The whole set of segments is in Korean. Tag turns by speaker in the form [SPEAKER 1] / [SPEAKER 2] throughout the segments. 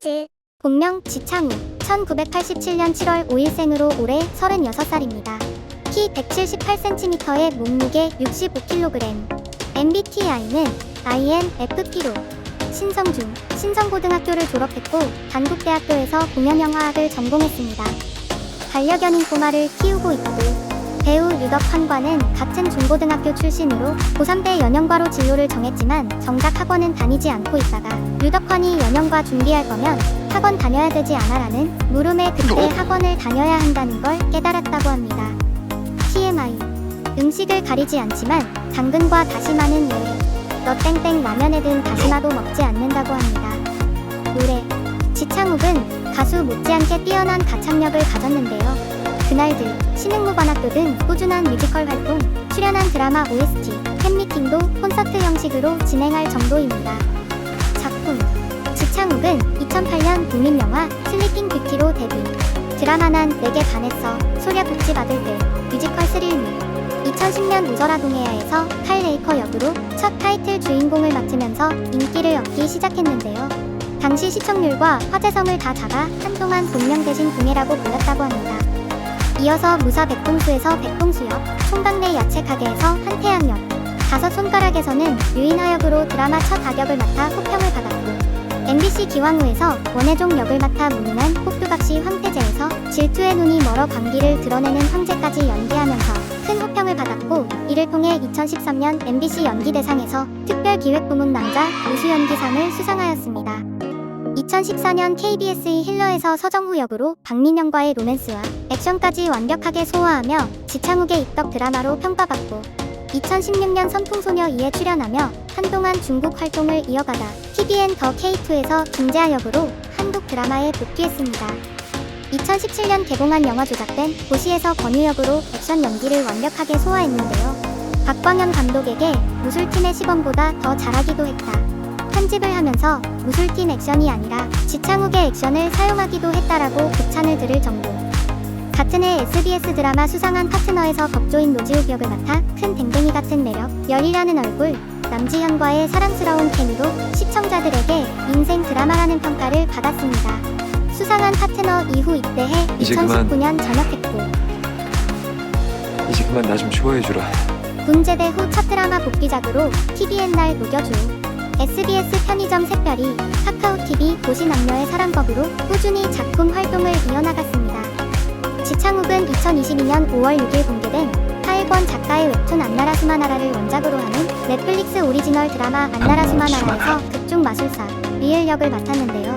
[SPEAKER 1] 퀴즈.
[SPEAKER 2] 본명 지창우 1987년 7월 5일생으로 올해 36살입니다. 키 178cm에 몸무게 65kg MBTI는 INFP로 신성중 신성고등학교를 졸업했고 단국대학교에서 공연영화학을 전공했습니다. 반려견인 꼬마를 키우고 있고 배우 유덕환과는 같은 중고등학교 출신으로 고3 때 연영과로 진로를 정했지만 정작 학원은 다니지 않고 있다가 유덕환이 연영과 준비할 거면 학원 다녀야 되지 않아라는 물음에 그때 학원을 다녀야 한다는 걸 깨달았다고 합니다. TMI 음식을 가리지 않지만 당근과 다시마는 예외 너 땡땡 라면에 든 다시마도 먹지 않는다고 합니다. 노래 지창욱은 가수 못지않게 뛰어난 가창력을 가졌는데요. 그날들, 신흥무관학교 등 꾸준한 뮤지컬 활동, 출연한 드라마 OST, 팬미팅도 콘서트 형식으로 진행할 정도입니다. 작품 지창욱은 2008년 국민영화 슬리핑 뷰티로 데뷔 드라마 난 내게 반했어 소녀 복지 받을 때 뮤지컬 스릴미 2010년 우설아 동해야에서 칼 레이커 역으로 첫 타이틀 주인공을 맡으면서 인기를 얻기 시작했는데요. 당시 시청률과 화제성을 다 잡아 한동안 본명 대신 동해라고 불렸다고 합니다. 이어서 무사 백동수에서 백동수역, 총각내 야채 가게에서 한태양역, 다섯 손가락에서는 유인하역으로 드라마 첫 악역을 맡아 호평을 받았고 MBC 기왕후에서 원혜종 역을 맡아 무능한 폭두각시 황태제에서 질투의 눈이 멀어 광기를 드러내는 황제까지 연기하면서 큰 호평을 받았고 이를 통해 2013년 MBC 연기대상에서 특별기획부문 남자 우수연기상을 수상하였습니다. 2014년 KBS의 힐러에서 서정후 역으로 박민영과의 로맨스와 액션까지 완벽하게 소화하며 지창욱의 입덕 드라마로 평가받고 2016년 선풍소녀 2에 출연하며 한동안 중국 활동을 이어가다 TVN 더 K2에서 김재하 역으로 한국 드라마에 복귀했습니다. 2017년 개봉한 영화 조작된 도시에서 권유 역으로 액션 연기를 완벽하게 소화했는데요. 박광현 감독에게 무술팀의 시범보다 더 잘하기도 했다. 편집을 하면서 무술팀 액션이 아니라 지창욱의 액션을 사용하기도 했다라고 극찬을 들을 정도. 같은 해 SBS 드라마 수상한 파트너에서 겁조인 노지욱 역을 맡아 큰 댕댕이 같은 매력, 열이라는 얼굴, 남지현과의 사랑스러운 케미로 시청자들에게 인생 드라마라는 평가를 받았습니다. 수상한 파트너 이후 입대해
[SPEAKER 3] 이제 그만.
[SPEAKER 2] 2019년 전역했고
[SPEAKER 3] 이제 그만 나 좀 좋아해주라.
[SPEAKER 2] 군 제대 후 첫 드라마 복귀작으로 TVN 날 녹여줘. SBS 편의점 샛별이 카카오TV 도시남녀의 사랑법으로 꾸준히 작품 활동을 이어나갔습니다. 지창욱은 2022년 5월 6일 공개된 하일권 작가의 웹툰 안나라 수마나라를 원작으로 하는 넷플릭스 오리지널 드라마 안나라 수마나라에서 극중 마술사 리을 역을 맡았는데요.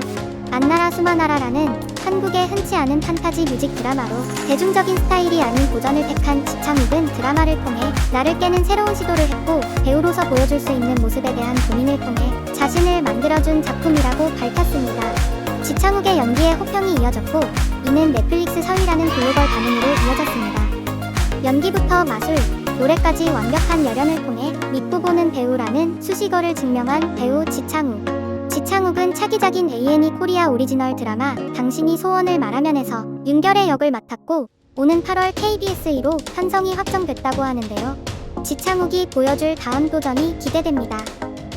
[SPEAKER 2] 안나라 수마나라라는 한국의 흔치 않은 판타지 뮤직 드라마로 대중적인 스타일이 아닌 고전을 택한 지창욱은 드라마를 통해 나를 깨는 새로운 시도를 했고 배우로서 보여줄 수 있는 모습에 대한 고민을 통해 자신을 만들어준 작품이라고 밝혔습니다. 지창욱의 연기에 호평이 이어졌고 이는 넷플릭스 서위라는 글로벌 반응으로 이어졌습니다. 연기부터 마술, 노래까지 완벽한 열연을 통해 믿고 보는 배우라는 수식어를 증명한 배우 지창욱. 지창욱은 차기작인 A&E 코리아 오리지널 드라마 당신이 소원을 말하면에서 윤결의 역을 맡았고 오는 8월 KBS1로 편성이 확정됐다고 하는데요. 지창욱이 보여줄 다음 도전이 기대됩니다.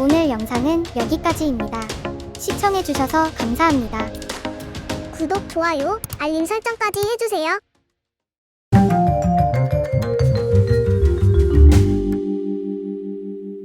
[SPEAKER 2] 오늘 영상은 여기까지입니다. 시청해주셔서 감사합니다.
[SPEAKER 1] 구독, 좋아요, 알림 설정까지 해주세요.